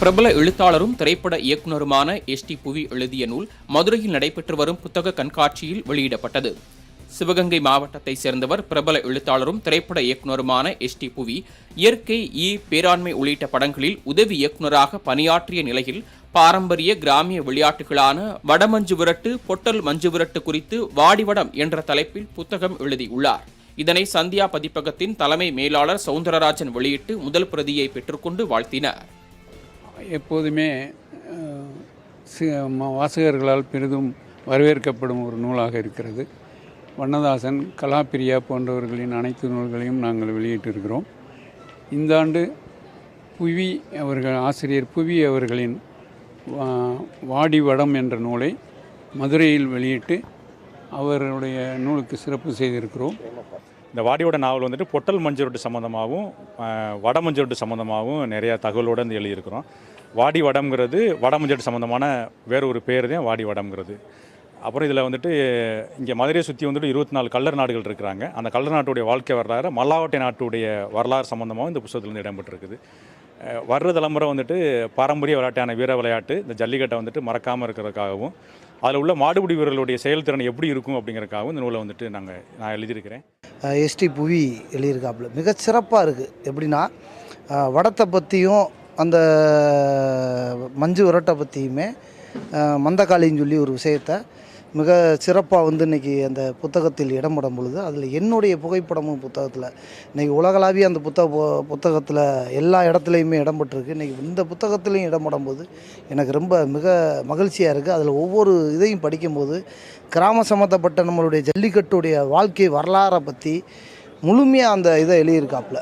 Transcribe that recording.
பிரபல எழுத்தாளரும் திரைப்பட இயக்குனருமான எஸ் டி புவி எழுதிய நூல் மதுரையில் நடைபெற்று வரும் புத்தக கண்காட்சியில் வெளியிடப்பட்டது. சிவகங்கை மாவட்டத்தைச் சேர்ந்தவர் பிரபல எழுத்தாளரும் திரைப்பட இயக்குனருமான எஸ் டி புவி. இயற்கை ஈ பேராண்மை உள்ளிட்ட படங்களில் உதவி இயக்குனராக பணியாற்றிய நிலையில் பாரம்பரிய கிராமிய விளையாட்டுகளான வடமஞ்சு விரட்டு பொட்டல் மஞ்சு விரட்டு குறித்து வாடிவடம் என்ற தலைப்பில் புத்தகம் எழுதியுள்ளார். இதனை சந்தியா பதிப்பகத்தின் தலைமை மேலாளர் சவுந்தரராஜன் வெளியிட்டு முதல் பிரதியை பெற்றுக்கொண்டு வாழ்த்தினார். எப்போதுமே வாசகர்களால் பெரிதும் வரவேற்கப்படும் ஒரு நூலாக இருக்கிறது. வண்ணதாசன் கலாப்பிரியா போன்றவர்களின் அனைத்து நூல்களையும் நாங்கள் வெளியிட்டிருக்கிறோம். இந்த ஆண்டு புவி அவர்கள் ஆசிரியர் புவி அவர்களின் வா- வாடி வடம் என்ற நூலை மதுரையில் வெளியிட்டு அவருடைய நூலுக்கு சிறப்பு செய்திருக்கிறோம். இந்த வாடியோட நாவல் வந்துட்டு பொட்டல் மஞ்சரோட்டு சம்மந்தமாகவும் வட சம்மந்தமாகவும் நிறையா தகவலோடு வந்து எழுதியிருக்கிறோம். வாடி வடம்ங்கிறது வட சம்மந்தமான வேறு ஒரு பேர் தான் வாடி வடம்ங்கிறது. அப்புறம் இதில் வந்துட்டு இங்கே மதுரையை சுற்றி வந்துட்டு இருபத்தி நாலு கல்லர் நாடுகள் இருக்கிறாங்க. அந்த கல்லர் நாட்டுடைய வாழ்க்கை வரலாறு மல்லாவட்டை நாட்டுடைய வரலாறு சம்மந்தமாகவும் இந்த புத்தகத்தில் வந்து இடம்பெற்றிருக்குது. வர்ற தலைமுறை வந்துட்டு பாரம்பரிய விளையாட்டான வீர விளையாட்டு இந்த ஜல்லிக்கட்டை வந்துட்டு மறக்காமல் இருக்கிறதுக்காகவும் அதில் உள்ள மாடுபிடி வீரர்களுடைய செயல்திறன் எப்படி இருக்கும் அப்படிங்கிறதுக்காகவும் இந்த நூலை வந்துட்டு நாங்கள் நான் எழுதியிருக்கிறேன். எஸ்டி புவி எழுதியிருக்காப்புல. மிக சிறப்பாக இருக்குது எப்படின்னா வடத்தை பற்றியும் அந்த மஞ்சு விரட்டை பற்றியுமே மந்தக்காளின்னு மந்தகாளின்னு சொல்லி ஒரு விஷயத்தை மிக சிறப்பாக வந்து இன்றைக்கி அந்த புத்தகத்தில் இடம்படும் பொழுது அதில் என்னுடைய புகைப்படமும் புத்தகத்தில் இன்றைக்கி உலகளாவிய அந்த புத்தக புத்தகத்தில் எல்லா இடத்துலையுமே இடம்பெற்றிருக்கு. இன்றைக்கி இந்த புத்தகத்திலையும் இடம்படும் போது எனக்கு ரொம்ப மிக மகிழ்ச்சியாக இருக்குது அதில் ஒவ்வொரு இதையும் படிக்கும்போது கிராம சம்மந்தப்பட்ட நம்மளுடைய ஜல்லிக்கட்டுடைய வாழ்க்கை வரலாறை பற்றி முழுமையாக அந்த இதை எழுதியிருக்காப்புல.